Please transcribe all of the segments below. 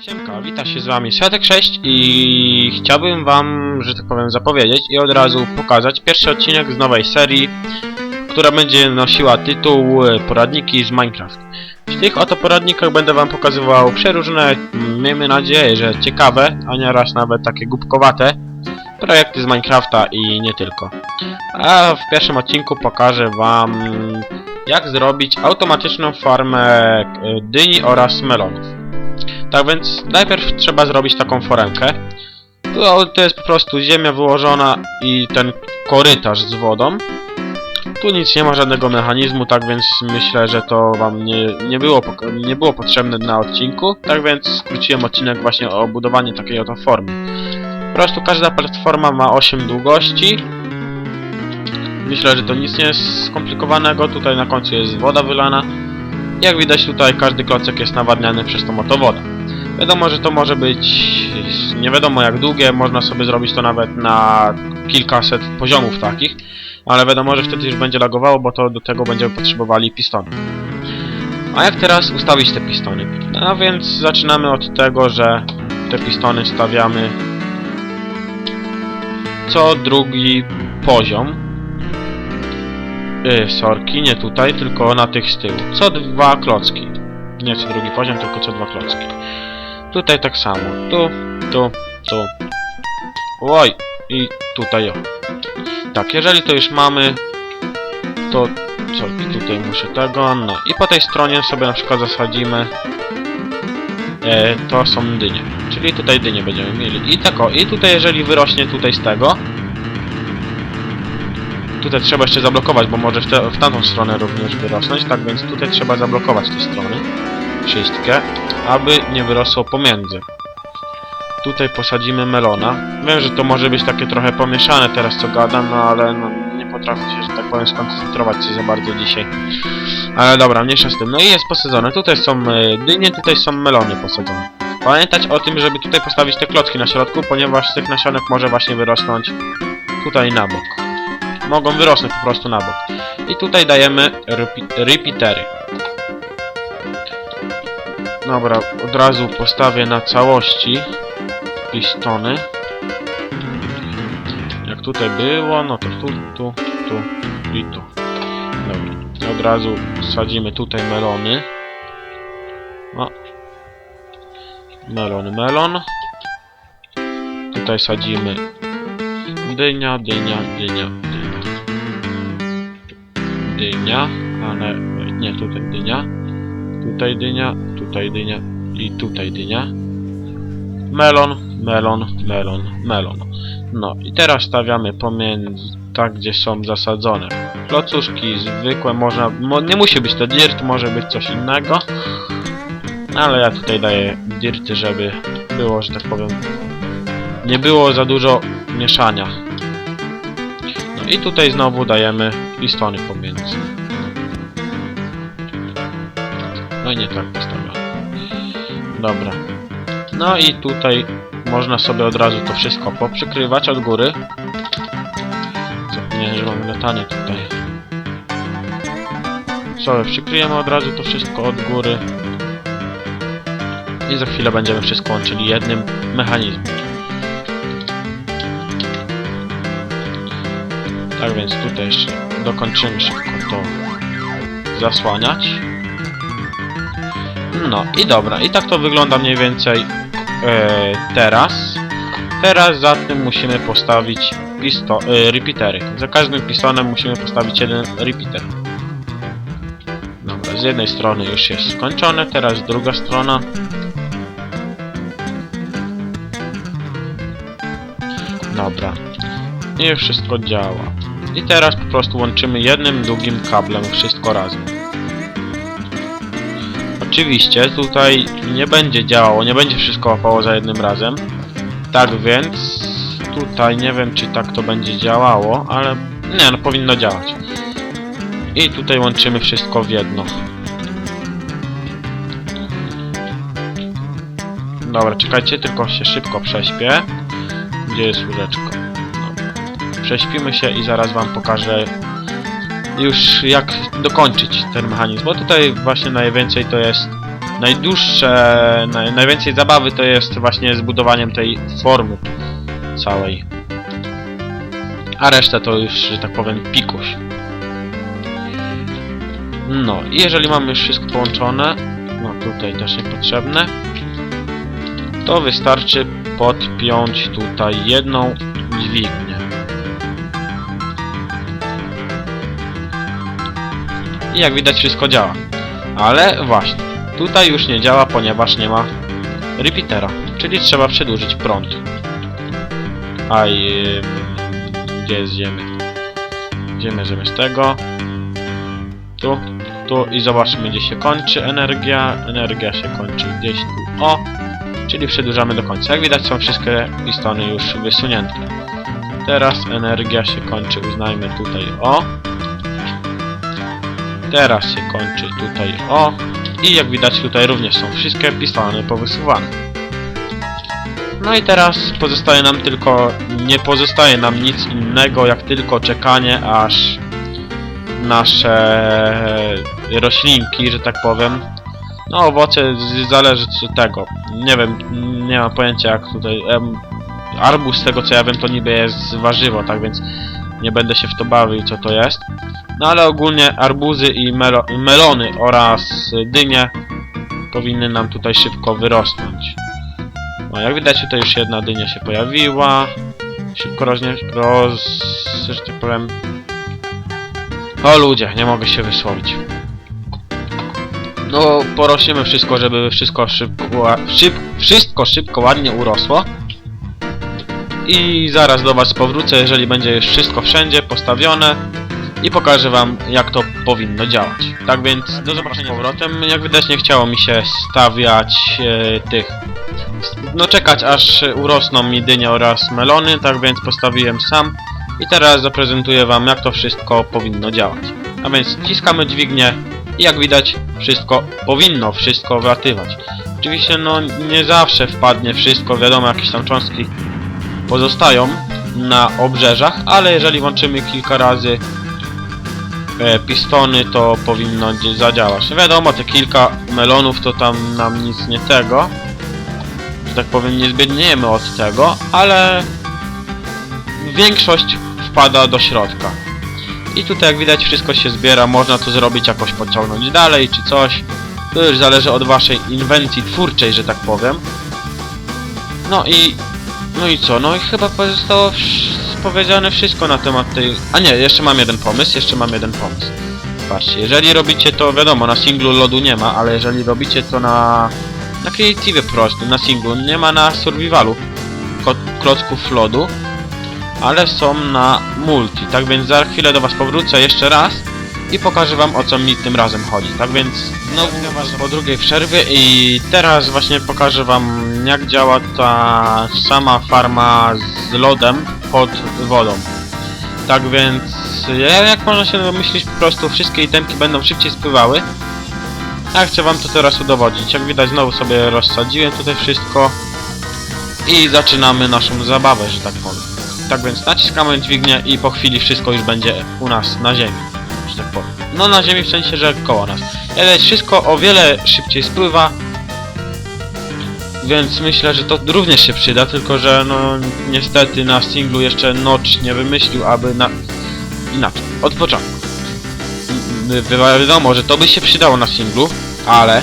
Siemka, wita się z wami Światek 6 i chciałbym wam, że tak powiem, zapowiedzieć i od razu pokazać pierwszy odcinek z nowej serii, która będzie nosiła tytuł e, Poradniki z Minecraft. W tych oto poradnikach będę wam pokazywał przeróżne, mm, miejmy nadzieję, że ciekawe, a nieraz nawet takie głupkowate projekty z Minecrafta i nie tylko. A w pierwszym odcinku pokażę wam jak zrobić automatyczną farmę e, dyni oraz melonów. Tak więc najpierw trzeba zrobić taką foremkę. To, to jest po prostu ziemia wyłożona i ten korytarz z wodą. Tu nic nie ma, żadnego mechanizmu, tak więc myślę, że to wam nie, nie, było, nie było potrzebne na odcinku. Tak więc skróciłem odcinek właśnie o budowanie takiej oto formy. Po prostu każda platforma ma 8 długości. Myślę, że to nic nie jest skomplikowanego. Tutaj na końcu jest woda wylana. Jak widać tutaj każdy klocek jest nawadniany przez tą oto wodę. Wiadomo, że to może być nie wiadomo jak długie, można sobie zrobić to nawet na kilkaset poziomów takich, ale wiadomo, że wtedy już będzie lagowało, bo to do tego będziemy potrzebowali pistony. A jak teraz ustawić te pistony? No więc zaczynamy od tego, że te pistony stawiamy co drugi poziom. Yy, sorki, nie tutaj, tylko na tych z tyłu. Co dwa klocki. Nie co drugi poziom, tylko co dwa klocki. Tutaj tak samo. Tu, tu, tu. Oj, i tutaj o. Tak, jeżeli to już mamy, to co tutaj muszę tego, no i po tej stronie sobie na przykład zasadzimy e, to są dynie, czyli tutaj dynie będziemy mieli i tak o, i tutaj jeżeli wyrośnie tutaj z tego tutaj trzeba jeszcze zablokować, bo może w, te, w tamtą stronę również wyrosnąć, tak więc tutaj trzeba zablokować te strony wszystkie, aby nie wyrosło pomiędzy. Tutaj posadzimy melona. Wiem, że to może być takie trochę pomieszane teraz co gadam, no ale no, nie potrafię się, że tak powiem, skoncentrować się za bardzo dzisiaj. Ale dobra, mniejsza z tym. No i jest posadzone. Tutaj są e, dynie, tutaj są melony posadzone. Pamiętać o tym, żeby tutaj postawić te klocki na środku, ponieważ z tych nasionek może właśnie wyrosnąć tutaj na bok. Mogą wyrosnąć po prostu na bok. I tutaj dajemy repeatery. Dobra, od razu postawię na całości pistony. Jak tutaj było, no to tu, tu, tu i tu. Dobra, od razu sadzimy tutaj melony. O. Melon, melon. Tutaj sadzimy dynia, dynia, dynia, dynia. Dynia, ale nie tutaj dynia. Tutaj dynia, tutaj dynia i tutaj dynia. Melon, melon, melon, melon. No i teraz stawiamy pomiędzy, tak gdzie są zasadzone klocuszki zwykłe, można, mo, nie musi być to dirt, może być coś innego. Ale ja tutaj daję dirty, żeby było, że tak powiem, nie było za dużo mieszania. No i tutaj znowu dajemy pistony pomiędzy. Nie tak postawiam. Dobra. No i tutaj można sobie od razu to wszystko poprzykrywać od góry. Zapomniałem, że mamy latanie tutaj. Sobie przykryjemy od razu to wszystko od góry. I za chwilę będziemy wszystko łączyli jednym mechanizmem. Tak więc tutaj jeszcze dokończymy szybko to zasłaniać. No i dobra, i tak to wygląda mniej więcej e, teraz. Teraz za tym musimy postawić pisto e, repeatery. Za każdym pistonem musimy postawić jeden repeater. Dobra, z jednej strony już jest skończone, teraz druga strona. Dobra. I wszystko działa. I teraz po prostu łączymy jednym długim kablem wszystko razem. Oczywiście tutaj nie będzie działało, nie będzie wszystko łapało za jednym razem. Tak więc tutaj nie wiem czy tak to będzie działało, ale nie no powinno działać. I tutaj łączymy wszystko w jedno. Dobra, czekajcie, tylko się szybko prześpię. Gdzie jest łóżeczko? Prześpimy się i zaraz wam pokażę już jak dokończyć ten mechanizm, bo tutaj właśnie najwięcej to jest najdłuższe, naj, najwięcej zabawy to jest właśnie zbudowaniem tej formy całej. A resztę to już, że tak powiem, pikuś. No, jeżeli mamy już wszystko połączone, no tutaj też niepotrzebne, to wystarczy podpiąć tutaj jedną dźwignię. I jak widać wszystko działa. Ale właśnie, tutaj już nie działa, ponieważ nie ma repeatera, czyli trzeba przedłużyć prąd. Aj, gdzie jest ziemia? Ziemia zamiast tego. Tu, tu i zobaczmy gdzie się kończy energia. Energia się kończy gdzieś tu. O! Czyli przedłużamy do końca. Jak widać są wszystkie pistony już wysunięte. Teraz energia się kończy, uznajmy tutaj o. Teraz się kończy tutaj o. I jak widać tutaj również są wszystkie pistony powysuwane. No i teraz pozostaje nam tylko, nie pozostaje nam nic innego jak tylko czekanie aż nasze roślinki, że tak powiem. No owoce zależy od tego. Nie wiem, nie mam pojęcia jak tutaj. Em, arbuz z tego co ja wiem to niby jest warzywo, tak więc nie będę się w to bawił co to jest. No ale ogólnie arbuzy i melo melony oraz dynie powinny nam tutaj szybko wyrosnąć. No jak widać tutaj już jedna dynia się pojawiła. Szybko rośnie, roz... że tak powiem... O ludzie, nie mogę się wysłowić. No, porosimy wszystko, żeby wszystko szybko, szyb, wszystko szybko, ładnie urosło. I zaraz do Was powrócę, jeżeli będzie już wszystko wszędzie postawione i pokażę Wam, jak to powinno działać. Tak więc, do zobaczenia z powrotem. Jak widać, nie chciało mi się stawiać e, tych... No, czekać aż urosną mi dynie oraz melony, tak więc postawiłem sam. I teraz zaprezentuję Wam, jak to wszystko powinno działać. A więc wciskamy dźwignię i jak widać, wszystko powinno wszystko wlatywać. Oczywiście, no nie zawsze wpadnie wszystko, wiadomo, jakieś tam cząstki pozostają na obrzeżach, ale jeżeli włączymy kilka razy e, pistony, to powinno zadziałać. Wiadomo, te kilka melonów to tam nam nic nie tego, że tak powiem, nie zbiedniejemy od tego, ale większość wpada do środka. I tutaj jak widać wszystko się zbiera, można to zrobić jakoś pociągnąć dalej czy coś. To już zależy od waszej inwencji twórczej, że tak powiem. No i... No i co? No i chyba pozostało powiedziane wszystko na temat tej... A nie, jeszcze mam jeden pomysł, jeszcze mam jeden pomysł. Patrzcie, jeżeli robicie to, wiadomo, na singlu lodu nie ma, ale jeżeli robicie to na... Na Creative prostu, na singlu, nie ma na survivalu klocków lodu, ale są na multi. Tak więc za chwilę do Was powrócę jeszcze raz i pokażę Wam o co mi tym razem chodzi. Tak więc znowu Was po drugiej przerwie i teraz właśnie pokażę Wam jak działa ta sama farma z lodem pod wodą. Tak więc ja- jak można się domyślić po prostu wszystkie itemki będą szybciej spływały. A chcę Wam to teraz udowodnić. Jak widać znowu sobie rozsadziłem tutaj wszystko i zaczynamy naszą zabawę, że tak powiem. Tak więc naciskamy dźwignię i po chwili wszystko już będzie u nas na ziemi, że tak powiem. No na ziemi w sensie, że koło nas. Ale wszystko o wiele szybciej spływa, więc myślę, że to również się przyda, tylko że no niestety na singlu jeszcze Notch nie wymyślił, aby na... Inaczej, od początku. Wi- wi- Wiadomo, że to by się przydało na singlu, ale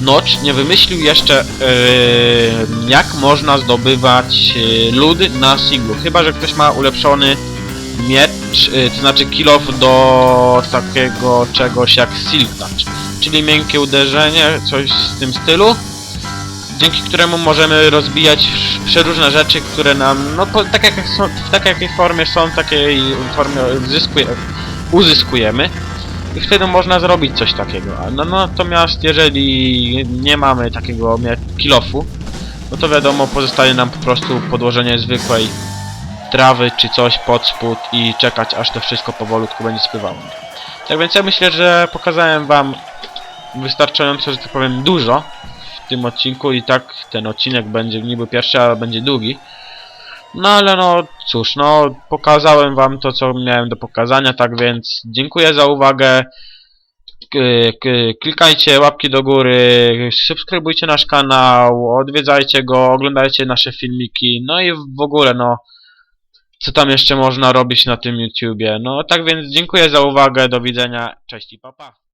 Notch nie wymyślił jeszcze yy, jak można zdobywać yy, lód na singlu. Chyba, że ktoś ma ulepszony miecz, yy, to znaczy kill off do takiego czegoś jak Silk Touch. Czyli miękkie uderzenie, coś w tym stylu. Dzięki któremu możemy rozbijać przeróżne rzeczy, które nam, no po, tak jak są, w takiej jakiej formie są, takiej formie uzyskuje, uzyskujemy. I wtedy można zrobić coś takiego. A No, natomiast jeżeli nie mamy takiego kilofu, no to wiadomo, pozostaje nam po prostu podłożenie zwykłej trawy czy coś pod spód i czekać aż to wszystko powolutku będzie spływało. Tak więc ja myślę, że pokazałem wam wystarczająco, że tak powiem, dużo w tym odcinku i tak ten odcinek będzie niby pierwszy, ale będzie długi. No ale no cóż, no pokazałem wam to co miałem do pokazania, tak więc dziękuję za uwagę klikajcie łapki do góry, subskrybujcie nasz kanał, odwiedzajcie go, oglądajcie nasze filmiki, no i w ogóle no, co tam jeszcze można robić na tym YouTubie. No tak więc dziękuję za uwagę, do widzenia, cześć i papa. Pa.